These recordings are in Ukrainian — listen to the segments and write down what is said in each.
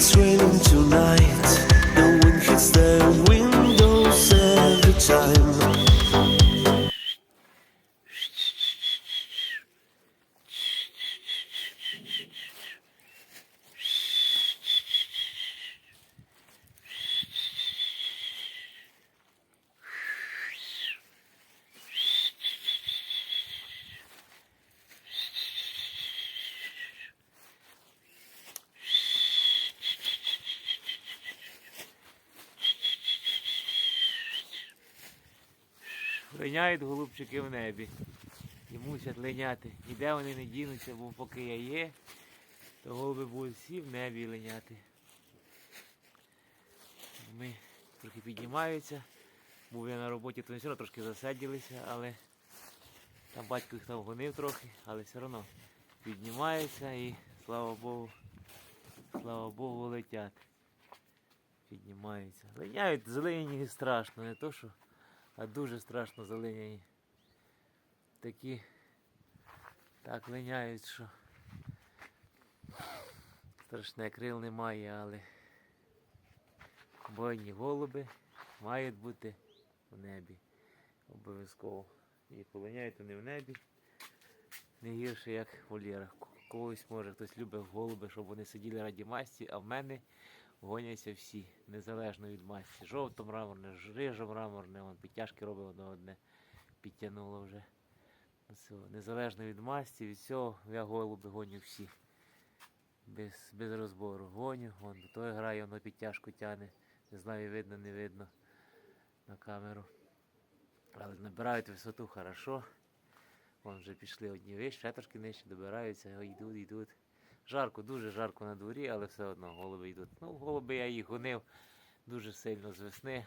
it's raining tonight. The wind hits the windows every time. Линяють голубчики в небі. І мусять линяти. Ніде вони не дінуться, бо поки я є, то голуби будуть всі в небі линяти. Ми трохи піднімаються. Був я на роботі, то все одно трошки засиділися, але там батько їх там гонив трохи, але все одно піднімаються і слава Богу, слава Богу, летять. Піднімаються. Линяють зелені страшно, не то що, а дуже страшно зелені. Такі так линяють, що страшне крил немає, але бойні голуби мають бути в небі. Обов'язково. І полиняють вони в небі. Не гірше, як в вольєрах. Когось може хтось любить голуби, щоб вони сиділи раді масті, а в мене гоняться всі, незалежно від масті. Жовто мраморне, рижо мраморне, вон підтяжки робив одне одне, підтягнуло вже. Незалежно від масті, від всього, я голуби гоню всі. Без, без розбору. Гоню, вон до того грає, воно підтяжку тяне. Не знаю, видно, не видно на камеру. Але набирають висоту хорошо. Вон вже пішли одні вище, ще трошки нижче добираються, йдуть, йдуть. Жарко, дуже жарко на дворі, але все одно голуби йдуть. Ну, голуби я їх гонив дуже сильно з весни.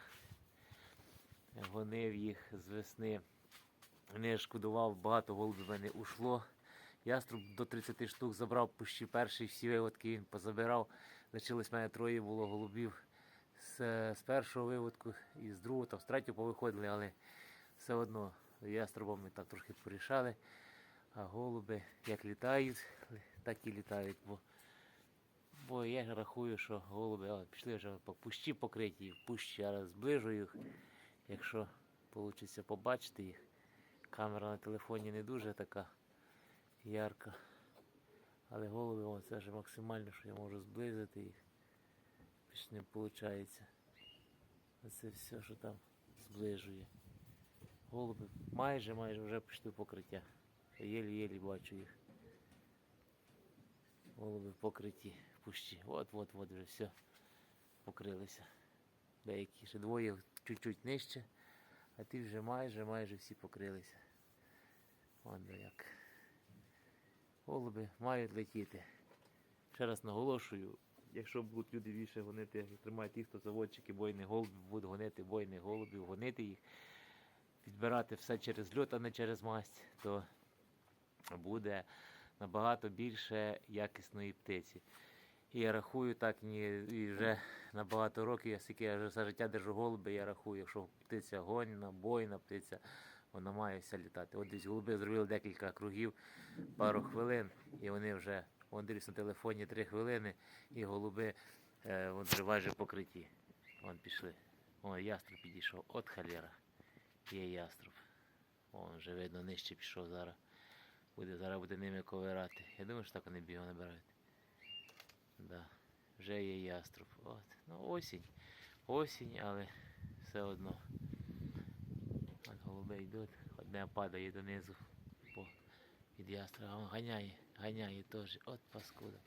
Гонив їх з весни. Не шкодував, багато голубів в мене ушло. Яструб до 30 штук забрав пущі перші всі виводки він позабирав. Лишилось в мене троє було голубів з, з першого виводку і з другого, там з третього повиходили, але все одно яструбом ми так трошки порішали. А голуби як літають, так і літають. Бо, бо я рахую, що голуби о, пішли вже по пущі покриті, пущі, я зближу їх, якщо вийде побачити їх. Камера на телефоні не дуже така ярка. Але голуби, о, це вже максимально, що я можу зблизити їх. Більш не виходить. Оце все, що там зближує. Голуби майже майже вже пішли покриття. Єлі-єлі бачу їх. Голуби в покритті в пущі. От-от-от вже все покрилися. Деякі ще двоє чуть-чуть нижче, а ті вже майже майже всі покрилися. Вон як. Голуби мають летіти. Ще раз наголошую, якщо будуть люди більше гонити, тримають ті, хто заводчики бойних голубів, будуть гонити бойних голубів, гонити їх, підбирати все через льот, а не через масть, то буде набагато більше якісної птиці. І я рахую так, і вже на багато років, я скільки я вже все життя держу голуби, я рахую, якщо птиця гонна, бойна птиця, вона має вся літати. От десь голуби зробили декілька кругів, пару хвилин, і вони вже вон дивлюсь на телефоні 3 хвилини, і голуби е, вон вже майже покриті. Вон пішли. О, яструб підійшов. От халера. Є яструб. Вон вже видно, нижче пішов зараз. Буде, зараз буде ними ковирати. Я думаю, що так вони бігом набирають. Да. Вже є яструб. От. Ну, осінь. Осінь, але все одно. От голуби йдуть. Одне падає донизу по, від яструба. Ганяє, ганяє теж. От паскуда.